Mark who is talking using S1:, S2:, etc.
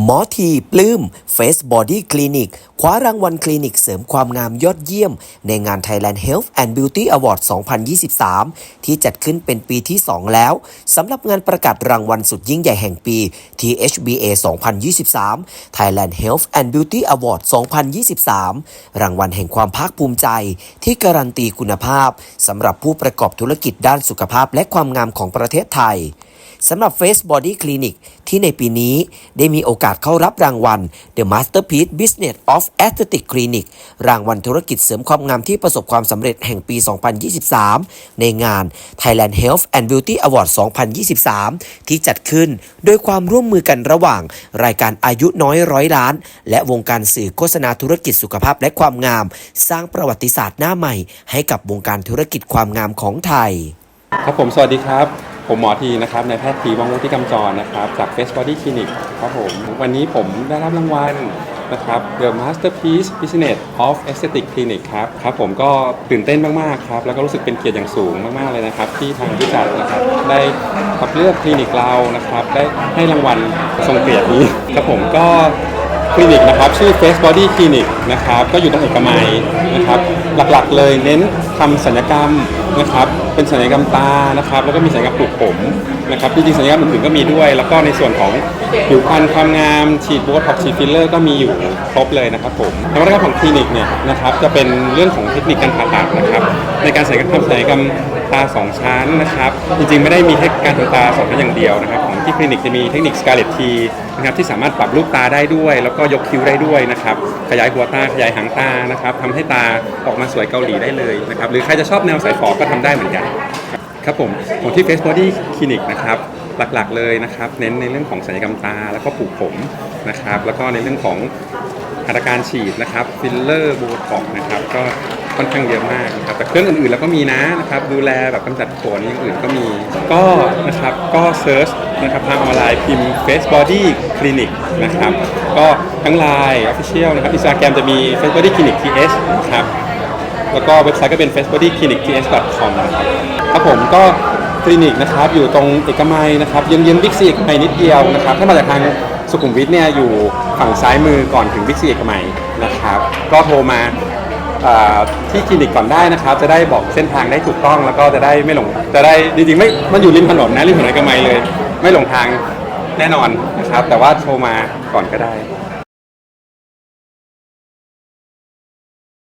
S1: หมอทีปลื้มเฟสบอดี้คลินิกคว้ารางวัลคลินิกเสริมความงามยอดเยี่ยม ในงาน Thailand Health and Beauty Award 2023 ที่จัดขึ้นเป็นปีที่ 2 แล้วสำหรับงานประกาศรางวัลสุดยิ่งใหญ่แห่งปี THBA 2023 Thailand Health and Beauty Award 2023 รางวัลแห่งความภาคภูมิใจ ที่การันตีคุณภาพสำหรับผู้ประกอบธุรกิจด้านสุขภาพและความงามของประเทศไทยสำหรับ Face Body Clinic ที่ในปีนี้ได้มีโอกาสเข้ารับรางวัล The Masterpiece Business of Aesthetic Clinic รางวัลธุรกิจเสริมความงามที่ประสบความสำเร็จแห่งปี 2023 ในงาน Thailand Health and Beauty Award 2023 ที่จัดขึ้นโดยความร่วมมือกันระหว่าง รายการอายุน้อยร้อยล้าน และวงการสื่อโฆษณาธุรกิจสุขภาพและความงาม สร้างประวัติศาสตร์หน้าใหม่ ให้กับวงการธุรกิจความงามของไทย
S2: ครับผมสวัสดีครับ ผมหมอทีนะครับนายแพทย์ทีวังวุฒิกำจรนะครับ จาก Face Body Clinic ครับผม วันนี้ผมได้รับรางวัลนะครับ The Masterpiece Business of Aesthetic Clinic ครับครับผมก็ตื่นเต้นมากๆครับ แล้วก็รู้สึกเป็นเกียรติอย่างสูงมากๆเลยนะครับ ที่ทางผู้จัดนะครับได้ขับเลือกคลินิกเรานะครับ ได้ให้รางวัลทรงเกียรตินี้ครับผมก็คลินิกนะครับชื่อ Face Body Clinic นะครับก็อยู่ตรงเอกมัยนะครับหลักๆเลยเน้นทำศัลยกรรมนะครับ เป็นศัลยกรรมตานะครับ แล้วก็มีศัลยกรรมปลูกผมนะครับจริงๆศัลยกรรมอื่นๆก็มีด้วย แล้วก็ในส่วนของผิวพรรณความงามฉีดโบท็อกซ์ฉีดฟิลเลอร์ก็มีอยู่ครบเลยนะครับผมนวัตกรรมของคลินิกเนี่ยนะครับจะเป็นเรื่องของเทคนิคการผ่าตัดนะครับในการใส่กรรมทำศัลยกรรม ตาสองชั้นนะครับ จริงๆ ไม่ได้มีแค่การทำตาสองชั้นอย่างเดียวนะครับ ของที่คลินิกจะมีเทคนิคสกาเลตทีนะครับที่สามารถปรับรูปตาได้ด้วย แล้วก็ยกคิ้วได้ด้วยนะครับ ขยายหัวตาขยายหางตานะครับทำให้ตาออกมาสวยเกาหลีได้เลยนะครับ หรือใครจะชอบแนวสายฝอก็ทำได้เหมือนกันครับผมของที่ Face Body Clinic นะครับหลักๆเลยนะครับ เน้นในเรื่องของศัลยกรรมตา แล้วก็ปลูกผมนะครับ แล้วก็ในเรื่องของหัตถการฉีดนะครับฟิลเลอร์โบท็อกนะครับ ก็ ค่อนข้างเยอะมากนะครับแต่เครื่องอื่นๆเราก็มีนะนะครับดูแลแบบกำจัดขนอย่างอื่นก็มี ก็นะครับก็เซิร์ชนะครับทางออนไลน์พิมพ์ Face Body Clinic นะครับก็ทั้งไลน์ Official นะครับอินสตาแกรมจะมี Face Body Clinic TH นะครับแล้วก็เว็บไซต์ก็เป็น facebodyclinicts.com นะครับครับผมก็คลินิกนะครับอยู่ตรงเอกมัยนะครับเยื้องๆบิ๊กซีเอกมัยนิดเดียวนะครับถ้ามาจากทางสุขุมวิทเนี่ยอยู่ฝั่งซ้ายมือก่อนถึงบิ๊กซีเอกมัยนะครับ ก็โทรมา ที่คลินิกก่อนได้นะครับ จะได้บอกเส้นทางได้ถูกต้องแล้วก็จะได้ไม่หลงจะได้จริงๆไม่มันอยู่ริมถนนนะริมถนนเอกมัยเลย ไม่หลงทางแน่นอนนะครับ แต่ว่าโทรมาก่อนก็ได้